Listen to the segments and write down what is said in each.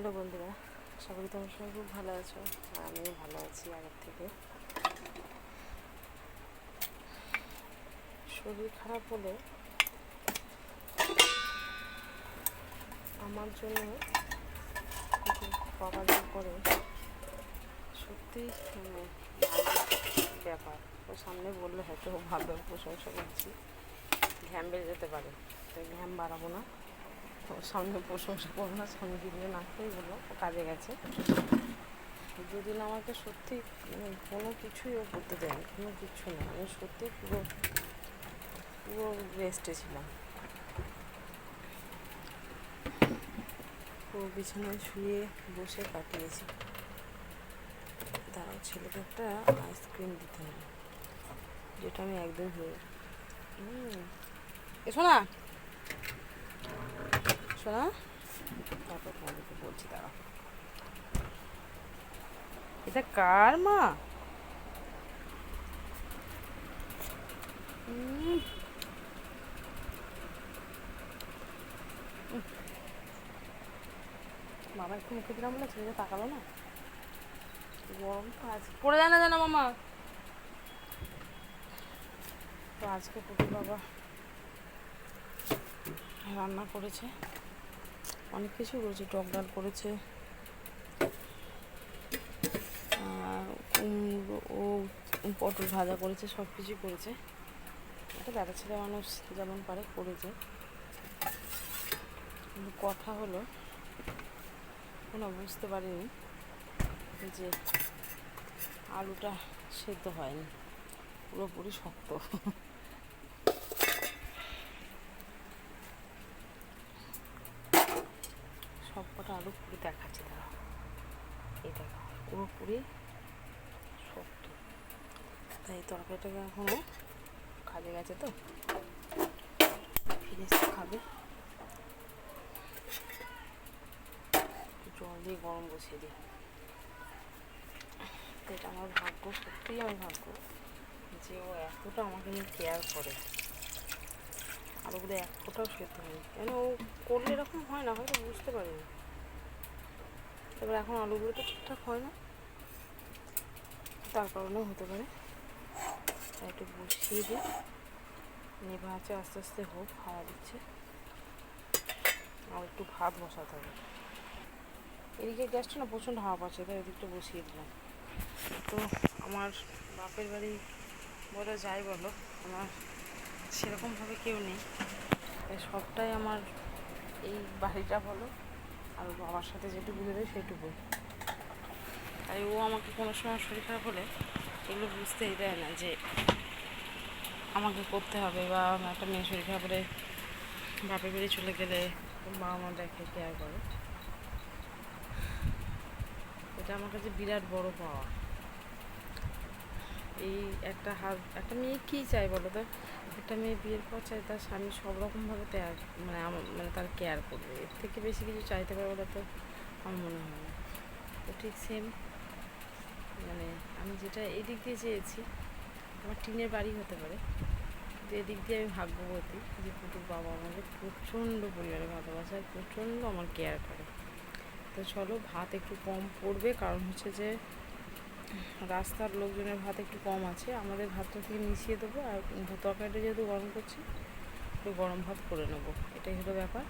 Hello বন্ধুরা, আশা করি তোমার সবাই খুব ভালো আছো আর আমিও ভালো আছি আগের থেকে। শরীর খারাপ হলে আমার জন্য বাবা করে সত্যি মানে ব্যাপার। ও সামনে বললে হয়তো ভালো প্রশংসা করছি। ঘ্যাম বেড়ে যেতে পারে, তাই ঘ্যাম বাড়াবো না। সামনে প্রশংসা করব না, সামনে ভিডিও না করেই ও কাজে গেছে। দুদিন আমাকে সত্যি মানে কোনো কিছুই ও করতে দেয়নি, কোনো কিছু না আমি সত্যি পুরো পুরো রেস্টে ছিলাম। পুরো বিছানায় শুয়ে বসে কাটিয়েছি। দাঁড়াও, ছেলেকে একটা আইসক্রিম দিতে হবে, যেটা আমি একদম হয়ে এসো না। শোনা তারপর তোমাদেরকে বলছি দাঁড়াও এটা কার মা। উম। একটু মুখে দিলাম বলে ছেলেটা তাকালো না। গরম তো আছে পড়ে যায় না জানো মামা? তো আজকে পুকুর বাবা রান্না করেছে। অনেক কিছু করেছে, টক ডাল করেছে। আর ও পটল ভাজা করেছে, সব কিছুই করেছে। একটা বেটা ছেলে মানুষ যেমন পারে করেছে। কথা হলো, কোনো বুঝতে পারিনি যে আলুটা সেদ্ধ হয়নি, পুরোপুরি শক্ত। আলু পুরি দেখাচ্ছে তারা এই দেখো, পুরোপুরি শক্ত তাই তরকারিটাকে এখনও কাজে গেছে তো। ফিরে খাবে। জল দিয়ে গরম বসিয়ে দিই। এটা আমার ভাগ্য, সত্যিই আমার ভাগ্য যে ও এতটা আমাকে নিয়ে কেয়ার করে। আলুগুলো এক ফোটাও সেদ্ধ হয়নি। কেন ও করলে এরকম হয় না? হয়তো বুঝতে পারিনি। এবার এখন আলুগুলো তো ঠিকঠাক হয় না। তার কারণেও হতে পারে। একটু বসিয়ে দিই। নেভা আছে, আস্তে আস্তে হোক, হাওয়া দিচ্ছে। আর একটু ভাত বসাতে হবে। এদিকে গ্যাসটা না প্রচণ্ড হাওয়া পাচ্ছে, তাই ওদিকটা বসিয়ে দিলাম। তো আমার বাপের বাড়ি বলো যাই বলো, আমার সেরকমভাবে কেউ নেই। সবটাই আমার এই বাড়িটা বলো। আর বাবার সাথে যেটুকু দেবে সেটুকু। তাই ও আমাকে কোনো সময় শরীর খারাপ হলে এগুলো বুঝতেই দেয় না যে আমাকে করতে হবে বা একটা মেয়ে শরীর খারাপ হলে বাপের বাড়ি চলে গেলে বাবা মা দেখে কেয়ার করে। এটা আমার কাছে বিরাট বড় পাওয়া। এই একটা হাত একটা মেয়ে কী চাই বলো তো? একটা মেয়ে বিয়ের পর চাই তার স্বামী সব রকমভাবে ত্যাগ মানে মানে তার কেয়ার করবে। এর থেকে বেশি কিছু চাইতে পারে বলে তো আমার মনে হয় না। তো ঠিক সেম মানে আমি যেটা এদিক দিয়ে চেয়েছি, আমার টিনের বাড়ি হতে পারে। কিন্তু এদিক দিয়ে আমি ভাগ্যবতী যে পুটুর বাবা আমাকে প্রচণ্ড পরিমাণে ভালোবাসে আর প্রচণ্ড আমার কেয়ার করে। তো চলো ভাত একটু কম পড়বে, কারণ হচ্ছে যে রাস্তার লোকজনের ভাত একটু কম আছে। আমাদের ভাতটা থেকে মিশিয়ে দেবো আর তরকারিটা যেহেতু গরম করছি, একটু গরম ভাত করে নেব। এটাই হলো ব্যাপার।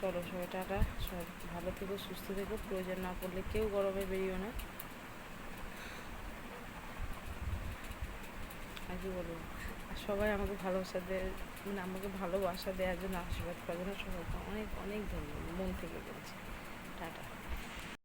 চলো সবাই টাটা। সব ভালো থেকো, সুস্থ থেকো। প্রয়োজন না পড়লে কেউ গরমে বেরিও না। আর কি বলব? আর সবাই আমাকে ভালোবাসা দেয় মানে আমাকে ভালোবাসা দেওয়ার জন্য আশীর্বাদ করার জন্য সবাইকে অনেক অনেক ধন্যবাদ। মন থেকে বলছি।